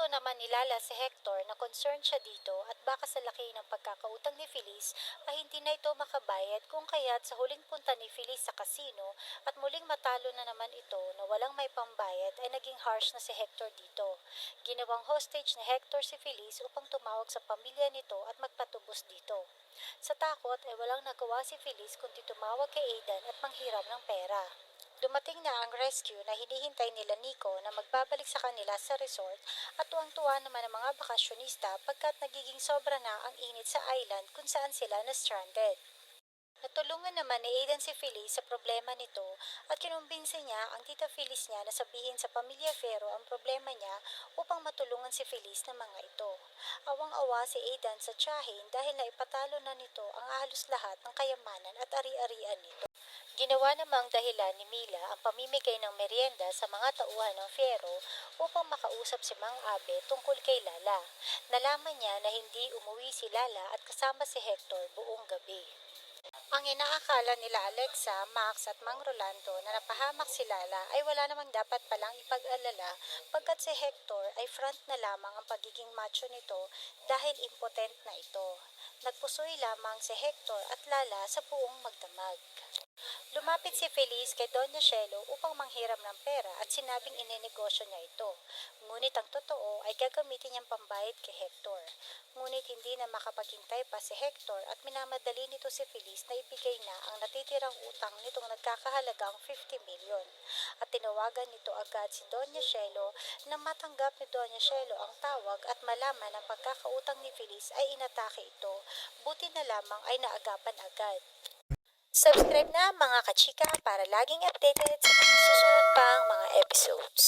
Pinunto naman ni Lala si Hector na concerned siya dito at baka sa laki ng pagkakautang ni Feliz ay hindi na ito makabayad kung kaya't sa huling punta ni Feliz sa kasino at muling matalo na naman ito na walang may pambayad ay naging harsh na si Hector dito. Ginawang hostage ni Hector si Feliz upang tumawag sa pamilya nito at magpatubos dito. Sa takot ay walang nagawa si Feliz kundi tumawag kay Aidan at manghiram ng pera. Dumating na ang rescue na hinihintay nila Nico na magbabalik sa kanila sa resort at tuwang-tuwa naman ang mga bakasyonista pagkat nagiging sobra na ang init sa island kung saan sila na-stranded. Natulungan naman ni Aidan si Phyllis sa problema nito at kinumbinsi niya ang tita Phyllis niya na sabihin sa pamilya Fero ang problema niya upang matulungan si Phyllis ng mga ito. Awang-awa si Aidan sa tiyahin dahil naipatalo na nito ang halos lahat ng kayamanan at ari-arian nito. Ginawa namang dahilan ni Mila ang pamimigay ng merienda sa mga tauhan ng Fero upang makausap si Mang Abe tungkol kay Lala. Nalaman niya na hindi umuwi si Lala at kasama si Hector buong gabi. Ang inaakala nila Alexa, Max at Mang Rolando na napahamak si Lala ay wala namang dapat palang ipag-alala pagkat si Hector ay front na lamang ang pagiging macho nito dahil impotent na ito. Nagpusoy lamang si Hector at Lala sa buong magdamag. Lumapit si Feliz kay Doña Shelo upang manghiram ng pera at sinabing ininegosyo niya ito. Ngunit ang totoo ay gagamitin niyang pambayad kay Hector. Ngunit hindi na makapaghintay pa si Hector at minamadali nito si Feliz na ibigay na ang natitirang utang nitong nagkakahalagang 50 milyon. At tinawagan nito agad si Doña Shelo na matanggap ni Doña Shelo ang tawag at malaman ang pagkakautang ni Feliz ay inatake ito. Buti na lamang ay naagapan agad. Subscribe na mga kachika para laging updated sa mga susunod pang mga episodes.